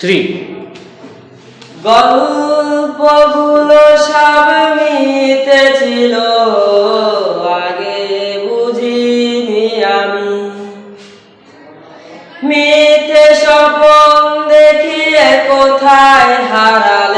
Three গল্পগুলো সব মিতেছিল আগে বুঝিনি আমি। মিতে স্বপন দেখিয়ে কোথায় হারালে?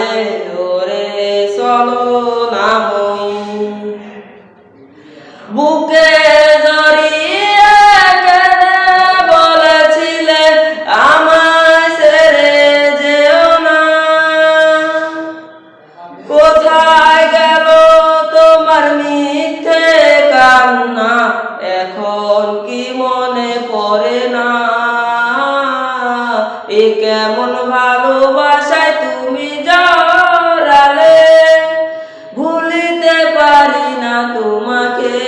কেমন ভালোবাসায় তুমি জড়ালে? ভুলিতে পারি না তোমাকে।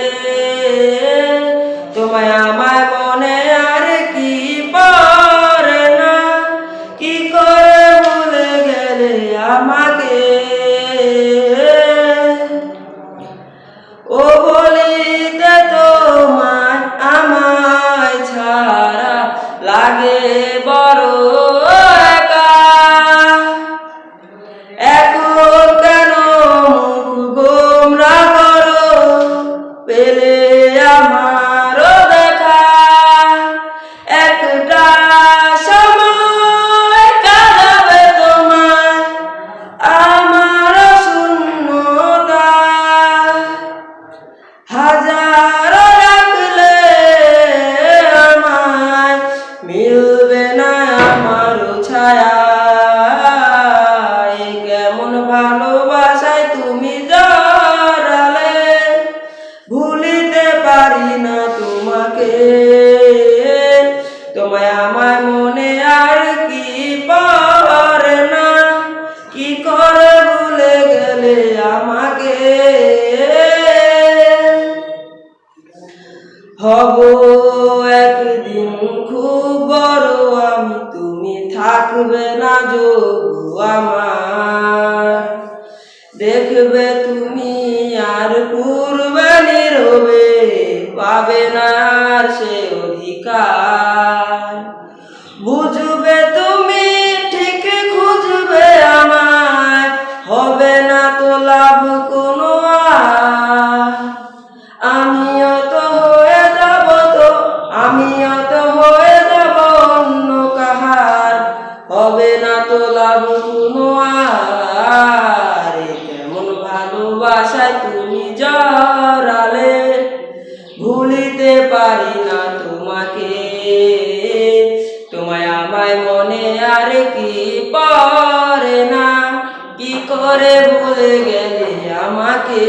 তোমায় আমার মনে আর কি পড়ে না? কি করে ভুলে গেলে আমাকে? ও বলিতে তোমায় আমায় ছাড়া লাগে বড় হাজার রাখলে আমায় মিলবে না আমার ছায়া কেমন ভালোবাসায় তুমি জড়ালে, ভুলিতে পারি না তোমাকে। তোমায় আমার হব একদিন খুব বড় আমি, তুমি থাকবে না যোগ আমার। দেখবে তুমি আর পূর্বে নীরবে, পাবে না সে অধিকার। হবে না তো লাভ কোনো আর কেমন ভালোবাসায় তুমি জড়ালে? ভুলিতে পারি না তোমাকে। তোমায় আমায় মনে আর কি পড়ে না? কি করে ভুলে গেলে আমাকে?